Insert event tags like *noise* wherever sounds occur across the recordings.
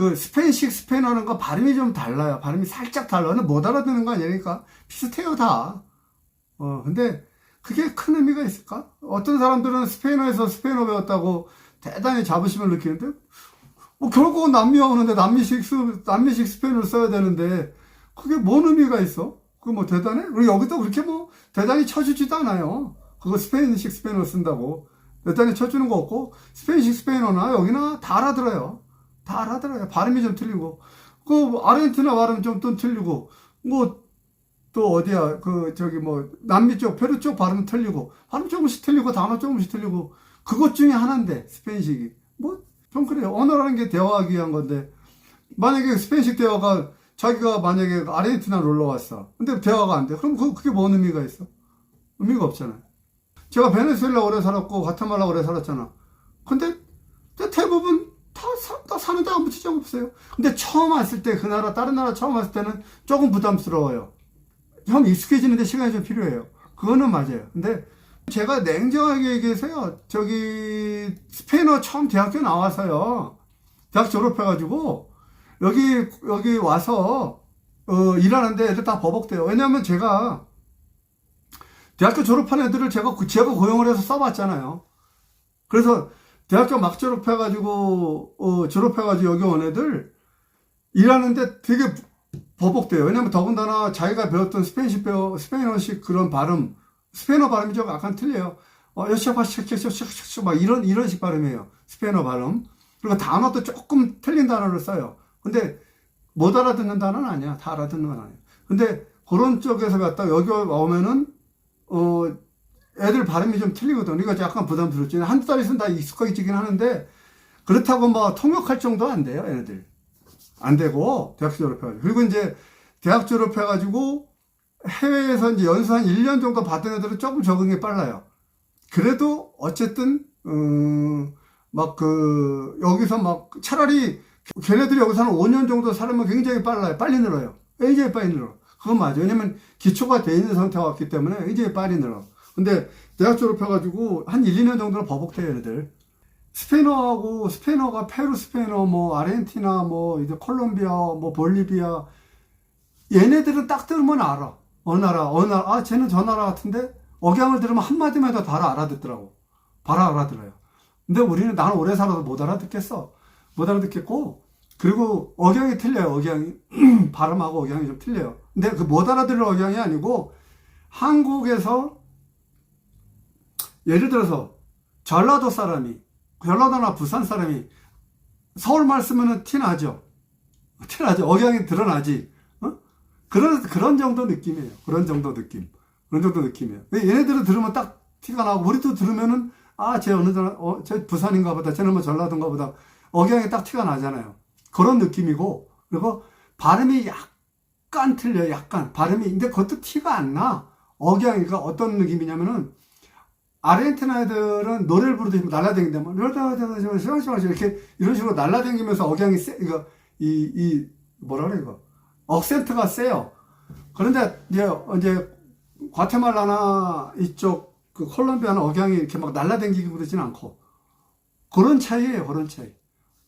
그 스페인식 스페인어는 거 발음이 좀 달라요. 발음이 살짝 달라요. 근데 못 알아듣는 거 아니니까 비슷해요 다. 어 근데 그게 큰 의미가 있을까? 어떤 사람들은 스페인어에서 스페인어 배웠다고 대단히 자부심을 느끼는데 뭐 결국은 남미와 오는데 남미식 스- 남미식 스페인어를 써야 되는데 그게 뭔 의미가 있어? 그거 뭐 대단해? 그리고 여기도 그렇게 뭐 대단히 쳐주지도 않아요. 그거 스페인식 스페인어 쓴다고 대단히 쳐주는 거 없고 스페인식 스페인어나 여기나 다 알아들어요. 다 알아들어요. 발음이 좀 틀리고 그 아르헨티나 발음 좀또 틀리고 뭐 또 어디야 그 저기 뭐 남미 쪽 페루 쪽 발음 틀리고 발음 조금씩 틀리고 단어 조금씩 틀리고 그것 중에 하나인데 스페인식이 뭐 좀 그래요. 언어라는 게 대화하기 위한 건데 만약에 스페인식 대화가 자기가 만약에 아르헨티나 놀러 왔어. 근데 대화가 안 돼. 그럼 그, 그게 뭔 의미가 있어? 의미가 없잖아요. 제가 베네수엘라 오래 살았고 과테말라 오래 살았잖아. 근데 아무 지장 없어요. 근데 처음 왔을 때 그 나라 다른 나라 처음 왔을 때는 조금 부담스러워요. 형 익숙해지는데 시간이 좀 필요해요. 그거는 맞아요. 근데 제가 냉정하게 얘기해서요. 저기 스페인어 처음 대학교 나와서요. 대학 졸업해가지고 여기 여기 와서 어, 일하는데 애들 다 버벅대요. 왜냐하면 제가 대학교 졸업한 애들을 제가 그- 제가 고용을 해서 써봤잖아요. 그래서 대학교 막 졸업해가지고 어, 졸업해가지고 여기 온 애들 일하는데 되게 버벅대요. 왜냐면 더군다나 자기가 배웠던 스페인식 배워 스페인어식 그런 발음 스페인어 발음이 좀 약간 틀려요. 어, 여시아파시켜시켜시켜 막 이런 이런 식 발음이에요. 스페인어 발음. 그리고 단어도 조금 틀린 단어를 써요. 근데 못 알아듣는 단어는 아니야. 다 알아듣는 건 아니야. 근데 그런 쪽에서 갔다 여기 오면은 어 애들 발음이 좀 틀리거든. 그러니까 약간 부담스럽지. 한두 달 있으면 다 익숙해지긴 하는데 그렇다고 뭐 통역할 정도 안 돼요, 얘네들. 안 되고 대학 졸업해가지고 그리고 이제 대학 졸업해가지고 해외에서 이제 연수 한 1년 정도 받은 애들은 조금 적응이 빨라요. 그래도 어쨌든 막그 여기서 막 차라리 걔네들이 여기서 한 5년 정도 살면 굉장히 빨라요. 빨리 늘어요. 굉장히 빨리 늘어. 그건 맞아요. 왜냐면 기초가 돼 있는 상태가 왔기 때문에 굉장히 빨리 늘어. 근데 대학 졸업해가지고 한 1, 2년 정도는 버벅대요, 얘네들. 스페인어하고 스페인어가 페루 스페인어 뭐 아르헨티나 뭐 이제 콜롬비아 뭐 볼리비아. 얘네들은 딱 들으면 알아. 어느 나라 어느 나라. 아 쟤는 저 나라 같은데? 억양을 들으면 한마디만 해도 바로 알아듣더라고. 바로 알아들어요. 근데 우리는 나는 오래 살아도 못 알아듣겠어. 못 알아듣겠고 그리고 억양이 틀려요 억양이. *clears throat* 발음하고 억양이 좀 틀려요. 근데 그 못 알아들을 억양이 아니고 한국에서 예를 들어서 전라도 사람이 전라도나 부산 사람이 서울말 쓰면은 티나죠. 티나죠. 억양이 드러나지. 어? 그런, 그런 정도 느낌이에요. 그런 정도 느낌. 그런 정도 느낌이에요. 얘네들은 들으면 딱 티가 나고, 우리도 들으면은, 아, 쟤 어느, 날, 어, 쟤 부산인가 보다. 쟤는 뭐 전라도인가 보다. 억양이 딱 티가 나잖아요. 그런 느낌이고, 그리고 발음이 약간 틀려요. 약간. 발음이. 근데 그것도 티가 안 나. 억양이, 그러니까 어떤 느낌이냐면은, 아르헨티나 애들은 노래를 부르듯이 날라다니는데 막 이렇게 이런 식으로 날라다니면서 억양이 세 이거 이 이 뭐라 그래 이거 억센트가 세요. 그런데 이제 이제 과테말라나 이쪽 그 콜롬비아는 억양이 이렇게 막 날라다니고 그러진 않고 그런 차이예요. 그런 차이.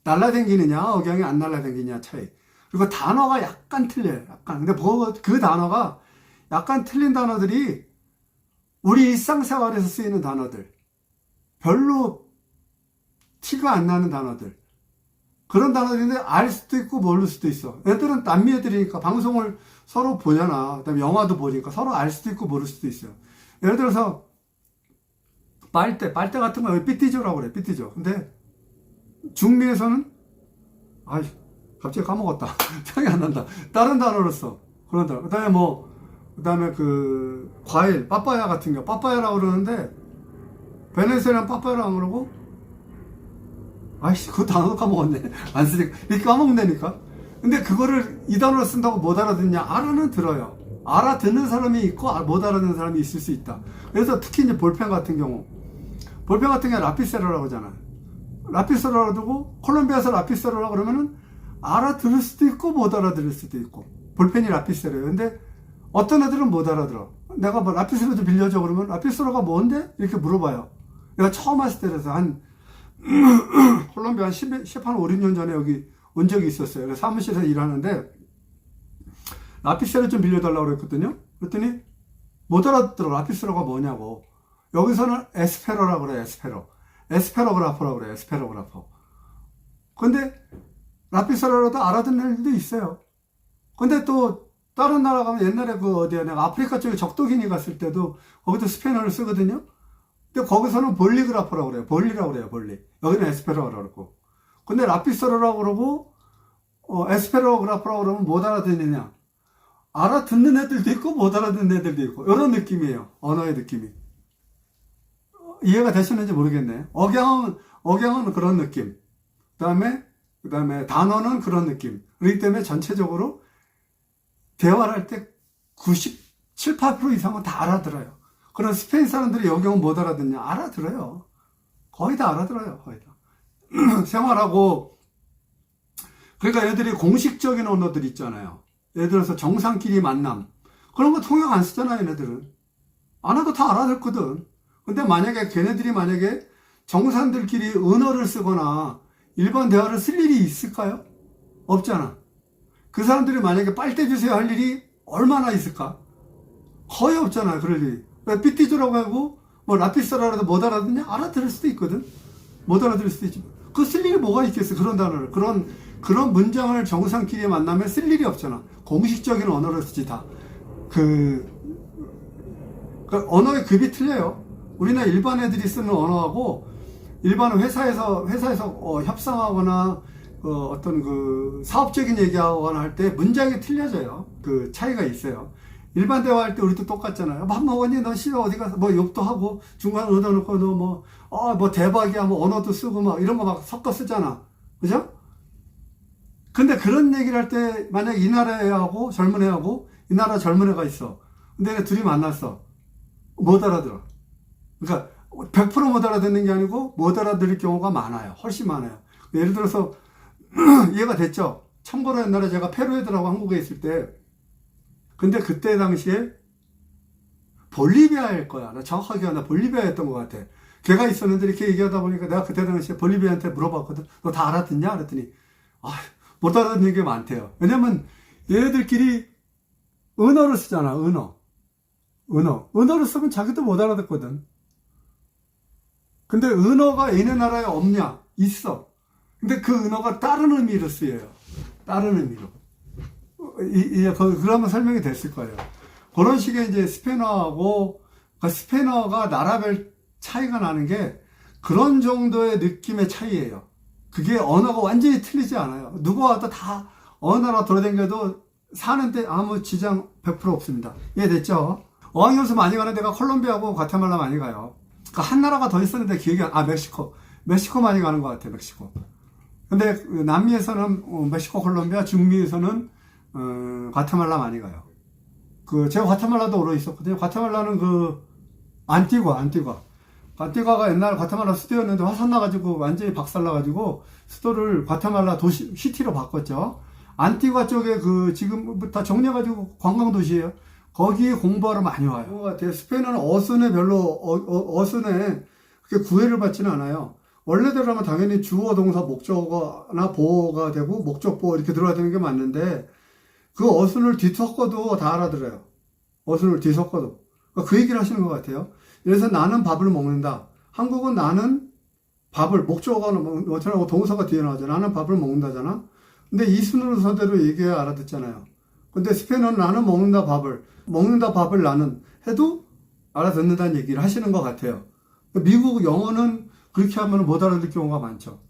날라다니느냐 억양이 안 날라다니냐 차이. 그리고 단어가 약간 틀려요. 약간 근데 그, 그 단어가 약간 틀린 단어들이 우리 일상생활에서 쓰이는 단어들, 별로 티가 안 나는 단어들, 그런 단어들인데 알 수도 있고 모를 수도 있어. 애들은 남미 애들이니까 방송을 서로 보잖아. 그다음에 영화도 보니까 서로 알 수도 있고 모를 수도 있어요. 예를 들어서 빨대, 빨대 같은 거 삐띠조라고 그래, 삐띠조. 근데 중미에서는 아이 갑자기 까먹었다. *laughs* 생각이 안 난다. 다른 단어로 써. 그런 단어. 그다음에 뭐 그 다음에 그 과일 빠빠야 같은 거 빠빠야라고 그러는데 베네수엘란 빠빠야라고 그러고 아이씨 그 단어도 까먹었네. *laughs* 안 쓰니까. 이렇게 까먹는다니까? 근데 그거를 이 단어로 쓴다고 못 알아듣냐? 알아는 들어요. 알아듣는 사람이 있고 아- 못 알아듣는 사람이 있을 수 있다. 그래서 특히 이제 볼펜 같은 경우. 볼펜 같은 경우 라피세로라고 하잖아 라피세로라고 두고 콜롬비아에서 라피세로라고 그러면은 알아들을 수도 있고 못 알아들을 수도 있고. 볼펜이 라피세로예요. 근데 어떤 애들은 못 알아들어. 내가 뭐 라피스로 좀 빌려줘 그러면 라피스로가 뭔데? 이렇게 물어봐요. 내가 처음 왔을 때라서 한 *clears throat* 콜롬비아 한 10, 10, 한 5, 6년 전에 여기 온 적이 있었어요. 그래서 사무실에서 일하는데 라피스를 좀 빌려달라고 그랬거든요. 그랬더니 못 알아듣더라고. 라피스로가 뭐냐고. 여기서는 에스페로라고 그래, 에스페로. 에스페로그라퍼라고 그래, 에스페로그라퍼. 근데 라피스로라도 알아듣는 일도 있어요. 근데 또 다른 나라 가면 옛날에 그 어디야 내가 아프리카 쪽에 적도기니 갔을 때도 거기도 스페인어를 쓰거든요. 근데 거기서는 볼리그라퍼라고 그래요. 볼리라고 그래요. 볼리. 여기는 에스페로라고 그러고. 근데 라피스로라고 그러고 어, 에스페로그라퍼라고 그러면 못 알아듣느냐? 알아듣는 애들도 있고 못 알아듣는 애들도 있고 이런 느낌이에요. 언어의 느낌이. 어, 이해가 되시는지 모르겠네. 억양은 억양은 그런 느낌. 그다음에 그다음에 단어는 그런 느낌. 그렇기 때문에 전체적으로 대화를 할 때 97, 8% 이상은 다 알아들어요. 그런 스페인 사람들이 여경은 못 알아듣냐? 알아들어요. 거의 다 알아들어요. 거의 다. *clears throat* 생활하고 그러니까 애들이 공식적인 언어들 있잖아요. 예를 들어서 정상끼리 만남 그런 거 통역 안 쓰잖아요. 얘네들은 안 해도 다 알아듣거든. 근데 만약에 걔네들이 만약에 정상들끼리 은어를 쓰거나 일반 대화를 쓸 일이 있을까요? 없잖아. 그 사람들이 만약에 빨대 주세요 할 일이 얼마나 있을까? 거의 없잖아요. 그럴 일이. 삐띠주라고 하고 뭐 라피스라라도 못 알아듣냐? 알아들을 수도 있거든. 못 알아들을 수도 있지. 그 쓸 일이 뭐가 있겠어? 그런 단어를. 그런 그런 문장을 정상끼리 만나면 쓸 일이 없잖아. 공식적인 언어를 쓰지 다. 그, 그 언어의 급이 틀려요. 우리나 일반 애들이 쓰는 언어하고 일반 회사에서 회사에서 어, 협상하거나 어, 어떤 그 사업적인 얘기하거나 할 때 문장이 틀려져요. 그 차이가 있어요. 일반 대화할 때 우리도 똑같잖아요. 밥 먹었니? 너 싫어 어디 가서 뭐 욕도 하고 중간에 얻어 놓고 너뭐 어, 뭐 대박이야 뭐 언어도 쓰고 막 이런 거 막 섞어 쓰잖아. 그죠? 근데 그런 얘기를 할 때 만약 이 나라 애하고 젊은 애하고 이 나라 젊은 애가 있어. 근데 얘네 둘이 만났어. 못 알아들어. 그러니까 100%못 알아듣는 게 아니고 못 알아들을 경우가 많아요. 훨씬 많아요. 예를 들어서 *clears throat* 이해가 됐죠? 참고로 옛날에 제가 페루 애들하고 한국에 있을 때 근데 그때 당시에 볼리비아일 거야. 나 정확하게 기억나. 볼리비아였던 것 같아. 걔가 있었는데 이렇게 얘기하다 보니까 내가 그때 당시에 볼리비아한테 물어봤거든. 너 다 알아듣냐? 그랬더니 아, 못 알아듣는 게 많대요. 왜냐면 얘네들끼리 은어를 쓰잖아. 은어. 은어. 은어를 쓰면 자기도 못 알아듣거든. 근데 은어가 얘네 나라에 없냐? 있어. 근데 그 은어가 다른 의미로 쓰여요. 다른 의미로. 이, 이, 그, 그러면 설명이 됐을 거예요. 그런 식의 이제 스페너하고, 그 스페너가 나라별 차이가 나는 게 그런 정도의 느낌의 차이예요. 그게 언어가 완전히 틀리지 않아요. 누구 와도 다 어느 나라 돌아다녀도 사는데 아무 지장 100% 없습니다. 이해됐죠? 어학연수 많이 가는 데가 콜롬비아고 과테말라 많이 가요. 그한 나라가 더 있었는데 기억이 안, 아, 멕시코. 멕시코 많이 가는 것 같아요, 멕시코. 근데 그 남미에서는 어, 멕시코, 콜롬비아, 중미에서는 어, 과테말라 많이 가요. 그 제가 과테말라도 오래 있었거든요. 과테말라는 그 안티과, 안티과. 안티과가 옛날 과테말라 수도였는데 화산 나가지고 완전히 박살나가지고 수도를 과테말라 도시 시티로 바꿨죠. 안티과 쪽에 그 지금부터 정리해가지고 관광 도시예요. 거기에 공부하러 많이 와요. 스페인어는 어순에 별로 어, 어, 순에 그렇게 구애를 받지는 않아요. 원래대로라면 당연히 주어 동사 목적어나 보어가 되고 목적 보어 이렇게 들어야 되는 게 맞는데 그 어순을 뒤섞어도 다 알아들어요. 어순을 뒤섞어도. 그러니까 그 얘기를 하시는 것 같아요. 그래서 나는 밥을 먹는다. 한국은 나는 밥을, 목적어는, 어쩌라고 동사가 뒤에 나오죠. 나는 밥을 먹는다잖아. 근데 이 순서대로 얘기해야 알아듣잖아요. 근데 스페인어는 나는 먹는다 밥을, 먹는다 밥을 나는 해도 알아듣는다는 얘기를 하시는 것 같아요. 미국 영어는 그렇게 하면 못 알아듣을 경우가 많죠.